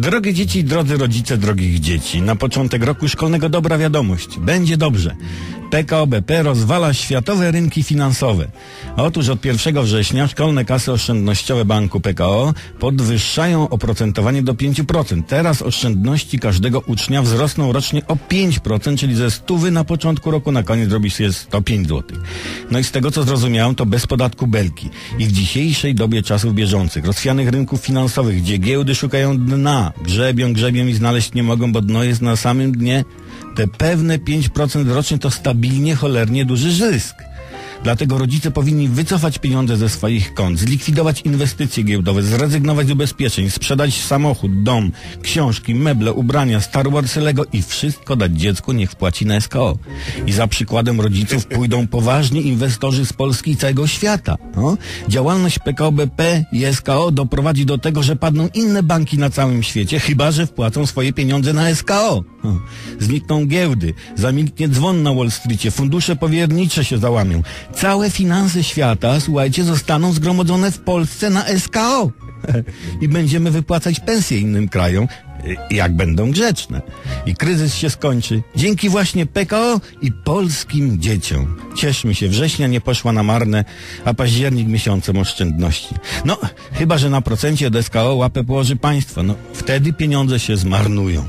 Drogie dzieci, drodzy rodzice drogich dzieci, na początek roku szkolnego dobra wiadomość. Będzie dobrze. PKO BP rozwala światowe rynki finansowe. Otóż od 1 września szkolne kasy oszczędnościowe Banku PKO podwyższają oprocentowanie do 5%. Teraz oszczędności każdego ucznia wzrosną rocznie o 5%, czyli ze 100 na początku roku na koniec robi się 105 zł. No i z tego co zrozumiałem, to bez podatku belki. I w dzisiejszej dobie czasów bieżących, rozwianych rynków finansowych, gdzie giełdy szukają dna, grzebią, grzebią i znaleźć nie mogą, bo dno jest na samym dnie, te pewne 5% rocznie to stabilnie, cholernie duży zysk. Dlatego rodzice powinni wycofać pieniądze ze swoich kont, zlikwidować inwestycje giełdowe, zrezygnować z ubezpieczeń, sprzedać samochód, dom, książki, meble, ubrania, Star Wars Lego i wszystko dać dziecku, niech wpłaci na SKO. I za przykładem rodziców pójdą poważni inwestorzy z Polski i całego świata. No? Działalność PKO BP i SKO doprowadzi do tego, że padną inne banki na całym świecie, chyba że wpłacą swoje pieniądze na SKO. No. Znikną giełdy, zamilknie dzwon na Wall Streetie, fundusze powiernicze się załamią. Całe finanse świata, słuchajcie, zostaną zgromadzone w Polsce na SKO. I będziemy wypłacać pensje innym krajom, y, jak będą grzeczne. I kryzys się skończy. Dzięki właśnie PKO i polskim dzieciom. Cieszmy się, września nie poszła na marne, a październik miesiącem oszczędności. No, chyba, że na procencie od SKO łapę położy państwo. No, wtedy pieniądze się zmarnują.